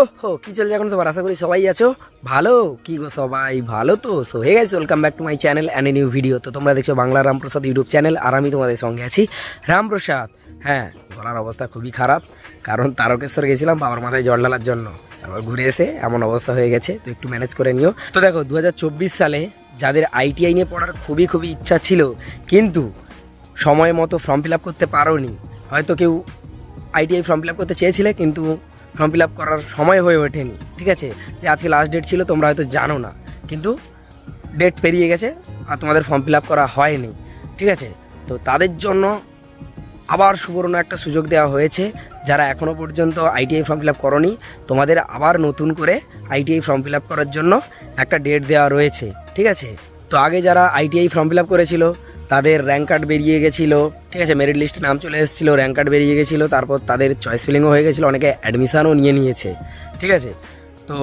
ওহো, কি চলছে এখন সবার? আশা করি সবাই আছো ভালো। কি গো সবাই? ভালো তো? So hey guys welcome back to my channel and new video তো তোমরা দেখছ বাংলা রামপ্রসাদ ইউটিউব চ্যানেল আর আমি তোমাদের সঙ্গে আছি রামপ্রসাদ। হ্যাঁ গলার অবস্থা খুবই খারাপ, কারণ তারকেশ্বর গেছিলাম বাবার মাথায় জল ঢালার জন্য। তারপর ঘুরে এসে এমন অবস্থা হয়ে গেছে, তো একটু ম্যানেজ করে নিও। তো দেখো দু হাজার চব্বিশ সালে যাদের আইটিআই নিয়ে পড়ার খুবই খুবই ইচ্ছা ছিল, কিন্তু সময় মতো ফর্ম ফিল আপ করতে পারোনি। হয়তো কেউ আইটিআই ফর্ম ফিল আপ করতে চেয়েছিলে, কিন্তু ফর্ম ফিল আপ করার সময় হয়ে ওঠেনি, ঠিক আছে? যে আজকে লাস্ট ডেট ছিল, তোমরা হয়তো জানো না। কিন্তু ডেট পেরিয়ে গেছে আর তোমাদের ফর্ম ফিল আপ করা হয়নি, ঠিক আছে? তো তাদের জন্য আবার সুবর্ণ একটা সুযোগ দেওয়া হয়েছে। যারা এখনও পর্যন্ত আইটিআই ফর্ম ফিল আপ করনি, তোমাদের আবার নতুন করে আইটিআই ফর্ম ফিল আপ করার জন্য একটা ডেট দেওয়া রয়েছে, ঠিক আছে? তো আগে যারা আইটিআই ফর্ম ফিল আপ করেছিল তাদের র্যাঙ্ক কার্ড বেরিয়ে গেছিল, ঠিক আছে মেরিট লিস্টে নাম চলে এসেছিল র্যাঙ্ক কার্ড বেরিয়ে গেছিল, তারপর তাদের চয়েস ফিলিংও হয়ে গেছিল, অনেকে অ্যাডমিশানও নিয়ে নিয়েছে, ঠিক আছে? তো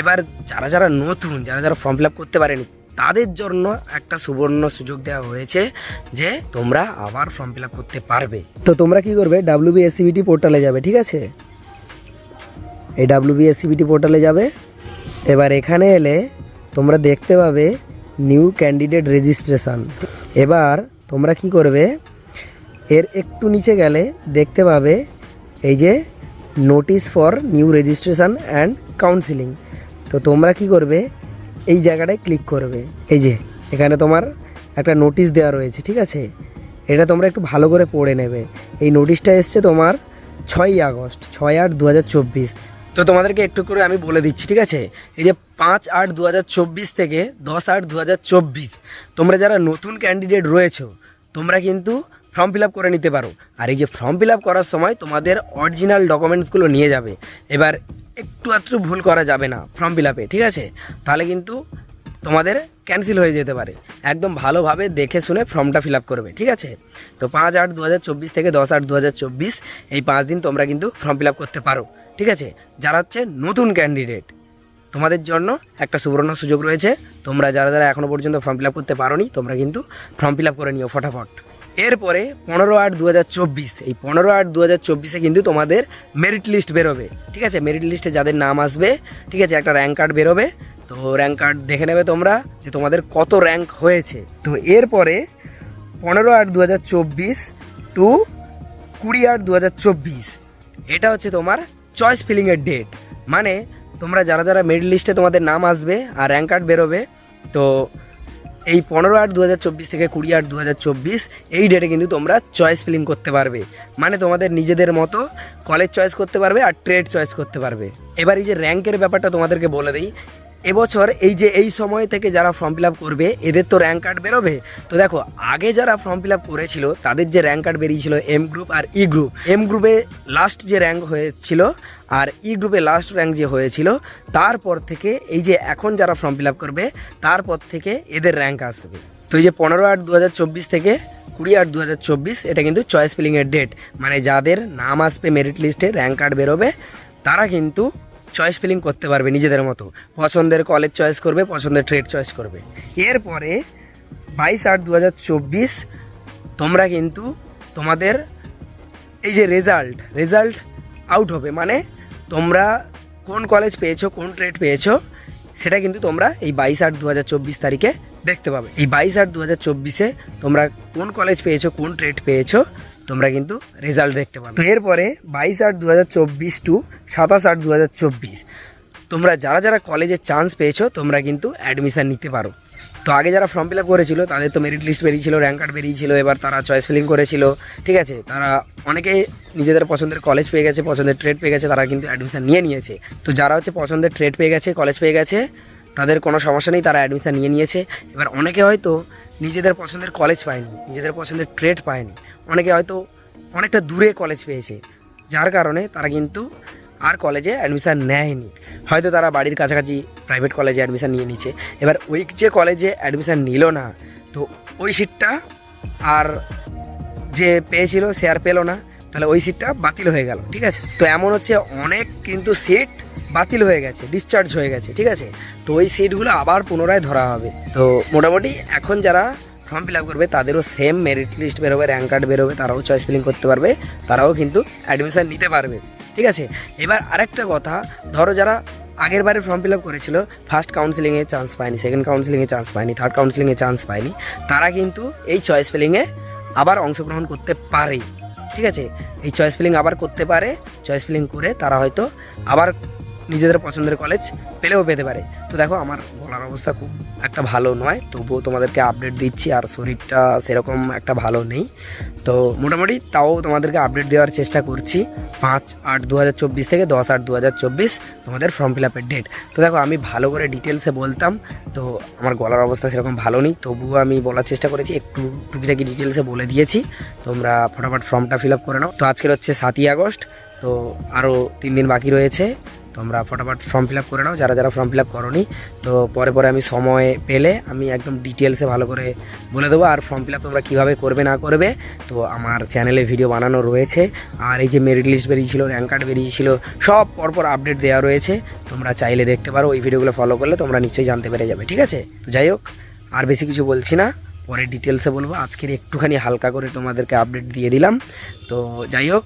এবার যারা যারা নতুন, যারা যারা ফর্ম ফিল আপ করতে পারেনি, তাদের জন্য একটা সুবর্ণ সুযোগ দেওয়া হয়েছে যে তোমরা আবার ফর্ম ফিল আপ করতে পারবে। তো তোমরা কি করবে? ডাব্লিউবিএসসিবিটি পোর্টালে যাবে, ঠিক আছে? এই ডাব্লিউবিএসসিবিটি পোর্টালে যাবে। এবার এখানে এলে তোমরা দেখতে পাবে নিউ ক্যান্ডিডেট রেজিস্ট্রেশন এবার তোমরা কি করবে? এর একটু নিচে গেলে দেখতে পাবে এই যে notice for new registration and counselling তো তোমরা কি করবে? এই জায়গাটায় ক্লিক করবে। এই যে, এখানে তোমার একটা নোটিশ দেওয়া রয়েছে, ঠিক আছে? এটা তোমরা একটু ভালো করে পড়ে নেবে। এই নোটিশটা এসছে তোমার ছয়ই আগস্ট, ছয় আট দু তো তোমাদেরকে একটু করে আমি বলে দিচ্ছি, ঠিক আছে? এই যে পাঁচ আট দু থেকে দশ আট দু তোমরা যারা নতুন ক্যান্ডিডেট রয়েছো, তোমরা কিন্তু ফর্ম ফিল করে নিতে পারো। আর এই যে ফর্ম ফিল করার সময় তোমাদের অরিজিনাল ডকুমেন্টসগুলো নিয়ে যাবে। এবার একটু আধটু ভুল করা যাবে না ফর্ম ফিল ঠিক আছে? তাহলে কিন্তু তোমাদের ক্যান্সেল হয়ে যেতে পারে। একদম ভালোভাবে দেখে শুনে ফর্মটা ফিল করবে, ঠিক আছে? তো পাঁচ আট দু থেকে দশ আট দু এই পাঁচ দিন তোমরা কিন্তু ফর্ম ফিল করতে পারো, ঠিক আছে? যারা হচ্ছে নতুন ক্যান্ডিডেট তোমাদের জন্য একটা সুবর্ণ সুযোগ রয়েছে। তোমরা যারা যারা এখনও পর্যন্ত ফর্ম ফিল করতে পারোনি, তোমরা কিন্তু ফর্ম ফিল করে নিও ফটাফট। এরপরে পনেরো আট দু এই পনেরো আট দু চব্বিশে কিন্তু তোমাদের মেরিট লিস্ট বেরোবে, ঠিক আছে? মেরিট লিস্টে যাদের নাম আসবে, ঠিক আছে? একটা র্যাঙ্ক কার্ড বেরোবে তো র্যাঙ্ক কার্ড দেখে নেবে তোমরা যে তোমাদের কত র্যাঙ্ক হয়েছে। তো এরপরে পনেরো আট দু হাজার চব্বিশ টু কুড়ি আট দু হাজার চব্বিশ, এটা হচ্ছে তোমার চয়েস ফিলিংয়ের ডেট মানে তোমরা যারা যারা মেরিট লিস্টে তোমাদের নাম আসবে আর র্যাঙ্ক কার্ড বেরোবে, তো এই পনেরো আট দু থেকে কুড়ি আট দু এই ডেটে কিন্তু তোমরা চয়েস ফিলিং করতে পারবে। মানে তোমাদের নিজেদের মতো কলেজ চয়েস করতে পারবে আর ট্রেড চয়েস করতে পারবে। এবার এই যে র্যাঙ্কের ব্যাপারটা তোমাদেরকে বলে দিই এবছর এই যে এই সময় থেকে যারা ফর্ম ফিল আপ করবে, এদের তো র্যাঙ্ক কার্ড বেরোবে। তো দেখো, আগে যারা ফর্ম ফিল আপ করেছিল, তাদের যে র্যাঙ্ক কার্ড বেরিয়েছিল এম গ্রুপ আর ই গ্রুপ এম গ্রুপে লাস্ট যে র্যাঙ্ক হয়েছিল আর ই গ্রুপে লাস্ট র্যাঙ্ক যে হয়েছিল, তারপর থেকে এই যে এখন যারা ফর্ম ফিল আপ করবে, তারপর থেকে এদের র্যাঙ্ক আসবে। তো এই যে পনেরো আট দু থেকে কুড়ি আট দু এটা কিন্তু চয়েস ফিলিংয়ের ডেট মানে যাদের নাম আসবে মেরিট লিস্টে র্যাঙ্ক কার্ড বেরোবে, তারা কিন্তু চয়েস ফিলিং করতে পারবে নিজেদের মতো। পছন্দের কলেজ চয়েস করবে, পছন্দের ট্রেড চয়েস করবে। এরপরে বাইশ আট দু তোমরা কিন্তু তোমাদের এই যে রেজাল্ট রেজাল্ট আউট হবে। মানে তোমরা কোন কলেজ পেয়েছ, কোন ট্রেড পেয়েছ, সেটা কিন্তু তোমরা এই বাইশ আট দু তারিখে দেখতে পাবে। এই বাইশ আট দু তোমরা কোন কলেজ পেয়েছ, কোন ট্রেড পেয়েছ তোমরা কিন্তু রেজাল্ট দেখতে পাবে। তো এরপরে বাইশ আট দু হাজার চব্বিশ টু সাতাশ আট দু হাজার চব্বিশ। তোমরা যারা যারা কলেজে চান্স পেয়েছ, তোমরা কিন্তু অ্যাডমিশান নিতে পারো। তো আগে যারা ফর্ম ফিল আপ করেছিল, তাদের তো মেরিট লিস্ট বেরিয়েছিল র্যাঙ্ক কার্ড বেরিয়েছিল, এবার তারা চয়েস ফিলিং করেছিল, ঠিক আছে? তারা অনেকে নিজেদের পছন্দের কলেজ পেয়ে গেছে, পছন্দের ট্রেড পেয়ে গেছে, তারা কিন্তু অ্যাডমিশান নিয়ে নিয়েছে। তো যারা হচ্ছে পছন্দের ট্রেড পেয়ে গেছে কলেজ পেয়ে গেছে, তাদের কোনো সমস্যা নেই, তারা অ্যাডমিশান নিয়ে নিয়েছে। এবার অনেকে হয়তো নিজেদের পছন্দের কলেজ পায়নি, নিজেদের পছন্দের ট্রেড পায়নি। অনেকে হয়তো অনেকটা দূরে কলেজ পেয়েছে, যার কারণে তারা কিন্তু আর কলেজে অ্যাডমিশান নেয়নি। হয়তো তারা বাড়ির কাছাকাছি প্রাইভেট কলেজে অ্যাডমিশান নিয়ে নিচ্ছে। এবার ওই যে কলেজে অ্যাডমিশান নিল না, তো ওই সিটটা আর যে পেয়েছিল সে আর পেল না, তাহলে ওই সিটটা বাতিল হয়ে গেল, ঠিক আছে? তো এমন হচ্ছে অনেক কিন্তু সিট বাতিল হয়ে গেছে ডিসচার্জ হয়ে গেছে, ঠিক আছে? তো ওই সিটগুলো আবার পুনরায় ধরা হবে। তো মোটামুটি এখন যারা ফর্ম ফিল আপ করবে, তাদেরও সেম মেরিট লিস্ট বেরোবে র্যাঙ্ক কার্ড বেরোবে, তারাও চয়েস ফিলিং করতে পারবে, তারাও কিন্তু অ্যাডমিশান নিতে পারবে, ঠিক আছে? এবার আরেকটা কথা, ধরো যারা আগের বারে ফর্ম ফিল আপ করেছিল ফার্স্ট কাউন্সিলিংয়ে চান্স পায়নি সেকেন্ড কাউন্সিলিংয়ে চান্স পায়নি থার্ড কাউন্সিলিংয়ে চান্স পায়নি, তারা কিন্তু এই চয়েস ফিলিংয়ে আবার অংশগ্রহণ করতে পারে, ঠিক আছে? এই চয়েস ফিলিং আবার করতে পারে চয়েস ফিলিং করে তারা হয়তো আবার নিজেদের পছন্দের কলেজ পেলেও পেতে পারে। তো দেখো, আমার গলার অবস্থা খুব একটা ভালো নয়, তবুও তোমাদেরকে আপডেট দিচ্ছি, আর শরীরটা সেরকম একটা ভালো নেই। তো মোটামুটি তাও তোমাদেরকে আপডেট দেওয়ার চেষ্টা করছি। পাঁচ আট দু থেকে দশ আট দু তোমাদের ফর্ম ফিল আপের ডেট তো দেখো, আমি ভালো করে ডিটেলসে বলতাম, তো আমার গলার অবস্থা সেরকম ভালো নেই, তবুও আমি বলার চেষ্টা করেছি, একটু টুকিটাকি ডিটেলসে বলে দিয়েছি। তোমরা ফটাফট ফর্মটা ফিল আপ করে নাও। তো আজকের হচ্ছে সাতই আগস্ট, তো আরও তিন দিন বাকি রয়েছে। তোমরা ফটাফট ফর্ম ফিল করে নাও, যারা যারা ফর্ম ফিল করোনি, তো পরে পরে আমি সময় পেলে আমি একদম ডিটেলসে ভালো করে বলে দেবো আর ফর্ম ফিল তোমরা কীভাবে করবে, না করবে। তো আমার চ্যানেলে ভিডিও বানানো রয়েছে, আর এই যে মেরিট লিস্ট বেরিয়েছিল র্যাঙ্ক কার্ড বেরিয়েছিল, সব পরপর আপডেট দেওয়া রয়েছে। তোমরা চাইলে দেখতে পারো, ওই ভিডিওগুলো ফলো করলে তোমরা নিশ্চয়ই জানতে পেরে যাবে, ঠিক আছে? তো যাই হোক, আর বেশি কিছু বলছি না, পরে ডিটেলসে বলব। আজকের একটুখানি হালকা করে তোমাদেরকে আপডেট দিয়ে দিলাম। তো যাই হোক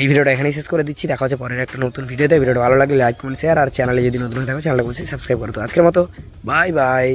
এই ভিডিওটা এখানেই শেষ করে দিচ্ছি। দেখা হচ্ছে পরের একটা নতুন ভিডিওতে। ভিডিওটা ভালো লাগলে লাইক কমেন্ট শেয়ার আর চ্যানেলে যদি নতুন হয়ে থাকো চ্যানেলটা অবশ্যই সাবস্ক্রাইব করতো আজকের মতো বাই বাই